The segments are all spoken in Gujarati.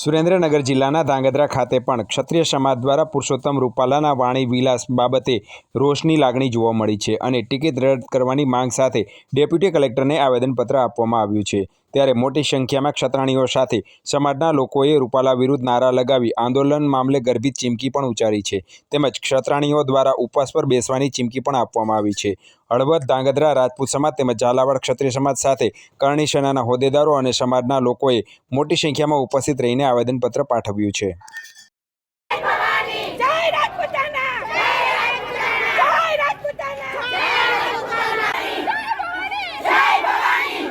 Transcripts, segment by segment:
સુરેન્દ્રનગર જિલ્લાના ધાંગધ્રા ખાતે પણ ક્ષત્રિય સમાજ દ્વારા પુરુષોત્તમ રૂપાલાના વાણી વિલાસ બાબતે રોષની લાગણી જોવા મળી છે અને ટિકિટ રદ કરવાની માંગ સાથે ડેપ્યુટી કલેક્ટરને આવેદનપત્ર આપવામાં આવ્યું છે. ત્યારે મોટી સંખ્યામાં ક્ષત્રાણીઓ સાથે સમાજના લોકોએ રૂપાલા વિરુદ્ધ નારા લગાવી આંદોલન મામલે ગર્ભિત ચીમકી પણ ઉચ્ચારી છે. તેમજ ક્ષત્રાણીઓ દ્વારા ઉપવાસ પર બેસવાની ચીમકી પણ આપવામાં આવી છે. હળવદ, ધાંગધ્રા, રાજપૂત સમાજ તેમજ ઝાલાવાડ ક્ષત્રિય સમાજ સાથે કરણી સેનાના હોદ્દેદારો અને સમાજના લોકોએ મોટી સંખ્યામાં ઉપસ્થિત રહીને આવેદનપત્ર પાઠવ્યું છે જય રાજપૂતાના જય રાજપૂતાના જય રાજપૂતાના જય ભવાની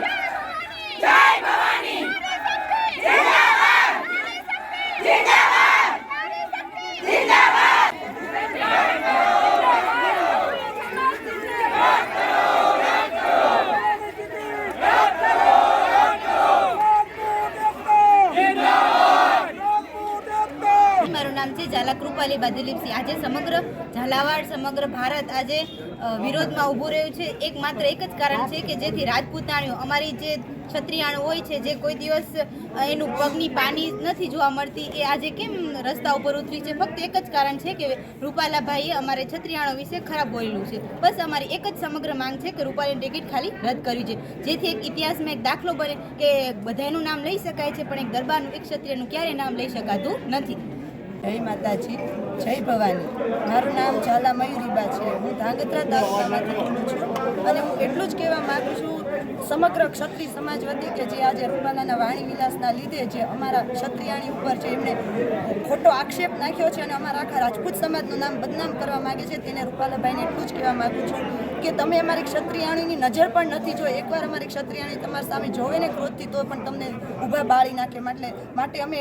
જય ભવાની જિંદાબાદ જિંદાબાદ જિંદાબાદ મારું નામ છે ઝાલા કૃપાલી આજે સમગ્ર ઝાલાવાડ, સમગ્ર ભારત આજે વિરોધમાં ઊભું રહ્યું છે. એક માત્ર એક જ કારણ છે કે જેથી રાજપૂતાણીઓ, અમારી જે ક્ષત્રિયાણું હોય છે, જે કોઈ દિવસ એનું પગની પાની નથી જોવા મળતી, એ આજે કેમ રસ્તા ઉપર ઉતરી છે? ફક્ત એક જ કારણ છે કે રૂપાલાભાઈએ અમારે ક્ષત્રિયાણો વિશે ખરાબ બોલેલું છે. બસ અમારી એક જ સમગ્ર માંગ છે કે રૂપાલીની ટિકિટ ખાલી રદ કરવી છે. જેથી એક ઇતિહાસમાં એક દાખલો બને કે બધાનું નામ લઈ શકાય છે, પણ એક દરબારનું, એક ક્ષત્રિયનું ક્યારેય નામ લઈ શકાતું નથી. જય માતાજી, જય ભવાની. મારું નામ ઝાલા મયુરીબા છે. હું ધાંગધ્રા તાલુકામાંથી બોલું છું અને હું એટલું જ કહેવા માગું છું સમગ્ર ક્ષત્રિય સમાજ વતી કે જે આજે રૂપાલાના વાણી વિલાસના લીધે જે અમારા ક્ષત્રિયાણી ઉપર જે એમણે ખોટો આક્ષેપ નાખ્યો છે અને અમારા આખા રાજપૂત સમાજનું નામ બદનામ કરવા માગે છે, તેને રૂપાલાભાઈને એટલું જ કહેવા માગું છું કે તમે અમારી ક્ષત્રિયાણીની નજર પણ નથી જોઈ. એકવાર અમારી ક્ષત્રિયાણી તમારી સામે જોવે ને ક્રોધથી, તો પણ તમને ઊભા બાળી નાખે. માટે માટે અમે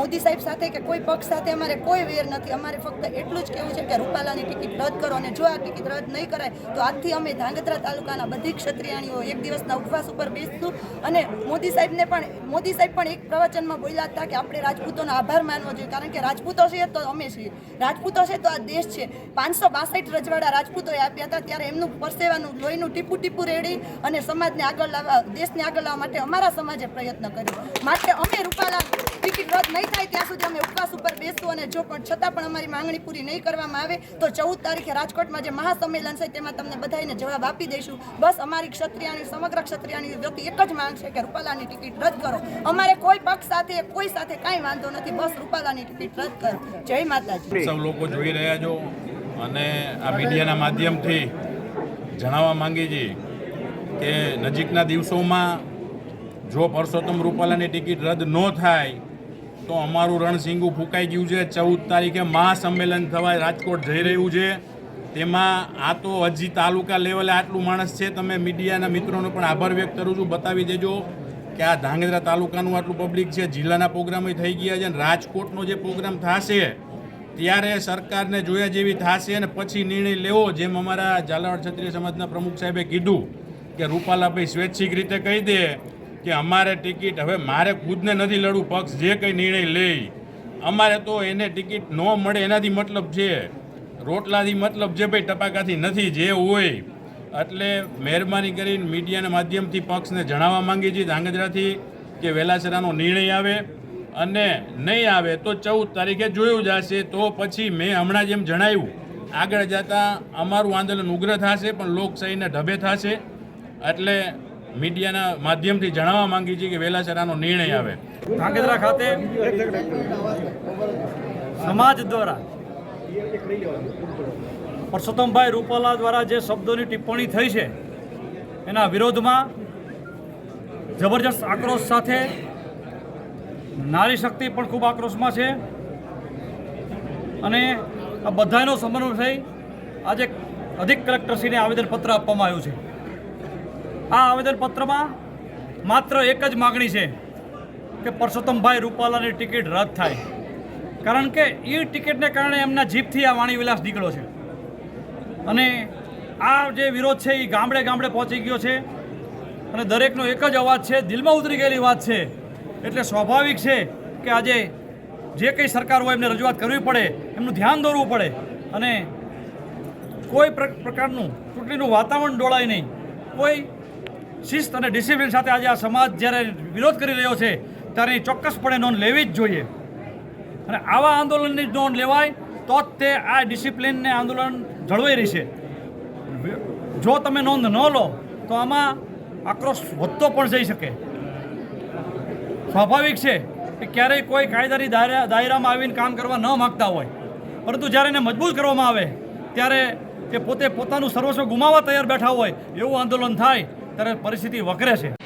મોદી સાહેબ સાથે કે કોઈ પક્ષ સાથે અમારે કોઈ વેર નથી. અમારે ફક્ત એટલું જ કહેવું છે કે રૂપાલાની ટિકિટ રદ કરો અને જો આ ટિકિટ રદ નહીં કરાય, તો આજથી અમે ધાંગધ્રા તાલુકાના બધી ક્ષત્રિયાણીઓ એક દિવસના ઉપવાસ ઉપર બેસતું અને મોદી સાહેબને પણ, મોદી સાહેબ પણ એક પ્રવચનમાં બોલ્યા હતા કે આપણે રાજપૂતોનો આભાર માનવો જોઈએ. કારણ કે રાજપૂતો છે તો અમે છીએ. રાજપૂતો છે તો આ દેશ છે. પાંચસો બાસઠ રજવાડા રાજપૂતોએ આપ્યા હતા. ત્યારે એમનું પરસેવાનું, લોહીનું ટીપું ટીપું રેડી અને સમાજને આગળ લાવવા, દેશને આગળ લાવવા માટે અમારા સમાજે પ્રયત્ન કર્યો. માટે અમે રૂપાલા ટિકિટ રદ નહીં થાય ત્યાં સુધી અમે ઉપવાસ ઉપર બેસશું અને જો પણ, છતાં પણ અમારી માંગણી પૂરી નહીં કરવામાં આવે, તો ચૌદ તારીખે રાજકોટમાં જે મહાસંમેલન છે તેમાં તમને બધાને જવાબ આપી દઈશું. બસ અમારી ક્ષત્રિયાની સમગ્ર ક્ષત્રિયાની વ્યક્તિ એક જ માંગ છે કે રૂપાલાની ટિકિટ રદ કરો. અમારે કોઈ પક્ષ સાથે, કોઈ સાથે કાંઈ વાંધો નથી, બસ રૂપાલાની ટિકિટ રદ કરો. જય માતાજી. સૌ લોકો જોઈ રહ્યા છો અને આ મીડિયાના માધ્યમથી જણાવવા માંગીએ છીએ કે નજીકના દિવસોમાં જો પરસોત્તમ રૂપાલાની ટિકિટ રદ ન થાય, તો અમારું રણસિંગું ફૂંકાઈ ગયું છે. ચૌદ તારીખે મહાસંમેલન થવા રાજકોટ જઈ રહ્યું છે. તેમાં આ તો હજી તાલુકા લેવલે આટલું માણસ છે, તમે મીડિયાના મિત્રોનો પણ આભાર વ્યક્ત કરું છું. બતાવી દેજો કે આ ધાંગધ્રા તાલુકાનું આટલું પબ્લિક છે, જિલ્લાના પ્રોગ્રામો થઈ ગયા છે અને રાજકોટનો જે પ્રોગ્રામ થશે, ત્યારે સરકારને જોયા જેવી થશે અને પછી નિર્ણય લેવો જેમ અમારા ઝાલાવાડ ક્ષત્રિય સમાજના પ્રમુખ સાહેબે કીધું કે રૂપાલાભાઈ સ્વૈચ્છિક રીતે કહી દે કે અમારે ટિકિટ હવે મારે ખુદને નથી લડવું, પક્ષ જે કંઈ નિર્ણય લે અમારે તો એને ટિકિટ ન મળે એનાથી મતલબ છે રોટલાથી મતલબ જે ભાઈ ટપાકાથી નથી, જે હોય, એટલે મહેરબાની કરીને મીડિયાના માધ્યમથી પક્ષને જણાવવા માંગીએ છીએ ધાંગધ્રાથી કે વેલાસરાનો નિર્ણય આવે અને નહીં આવે તો ચૌદ તારીખે જોયું જશે, તો પછી મેં હમણાં જેમ જણાવ્યું, આગળ જતાં અમારું આંદોલન ઉગ્ર થશે, પણ લોકશાહીના ઢબે થશે, એટલે મીડિયાના માધ્યમથી જણાવવા માંગીએ છીએ કે વેલાસરાનો નિર્ણય આવે. ધાંગધ્રા ખાતે સમાજ દ્વારા પરસોત્તમભાઈ રૂપાલા દ્વારા જે શબ્દોની ટિપ્પણી થઈ છે, એના વિરોધમાં જબરજસ્ત આક્રોશ સાથે નારી શક્તિ પણ ખૂબ આક્રોશમાં છે. અને આ બધાનો સમન્વય થઈ આજે અધિક કલેક્ટરશ્રીને આવેદનપત્ર આપવામાં આવ્યું છે. આ આવેદનપત્રમાં માત્ર એક જ માગણી છે કે પરસોત્તમભાઈ રૂપાલાની ટિકિટ રદ થાય. કારણ કે એ ટિકિટને કારણે એમના જીભથી આ વાણી વિલાસ નીકળ્યો છે. અને આ જે વિરોધ છે એ ગામડે ગામડે પહોંચી ગયો છે. અને દરેકનો એક જ અવાજ છે, દિલમાં ઉતરી ગયેલી વાત છે. એટલે સ્વાભાવિક છે કે આજે જે કંઈ સરકાર હોય એમને રજૂઆત કરવી પડે, એમનું ધ્યાન દોરવું પડે. અને કોઈ પ્ર- પ્રકારનું ચૂંટણીનું વાતાવરણ ડોળાય નહીં. કોઈ શિસ્ત અને ડિસિપ્લિન સાથે આજે આ સમાજ જ્યારે વિરોધ કરી રહ્યો છે, ત્યારે ચોક્કસપણે નોંધ લેવી જ જોઈએ. અને આવા આંદોલનની નોંધ લેવાય તો જ તે આ ડિસિપ્લિનને આંદોલન જળવાઈ રહેશે. જો તમે નોંધ ન લો, તો આમાં આક્રોશ વધતો પણ જઈ શકે. સ્વાભાવિક છે કે ક્યારેય કોઈ કાયદાની દાયરા દાયરામાં આવીને કામ કરવા ન માગતા હોય. પરંતુ જ્યારે એને મજબૂત કરવામાં આવે, ત્યારે તે પોતે પોતાનું સર્વસ્વ ગુમાવવા તૈયાર બેઠા હોય એવું આંદોલન થાય, ત્યારે પરિસ્થિતિ વકરે છે.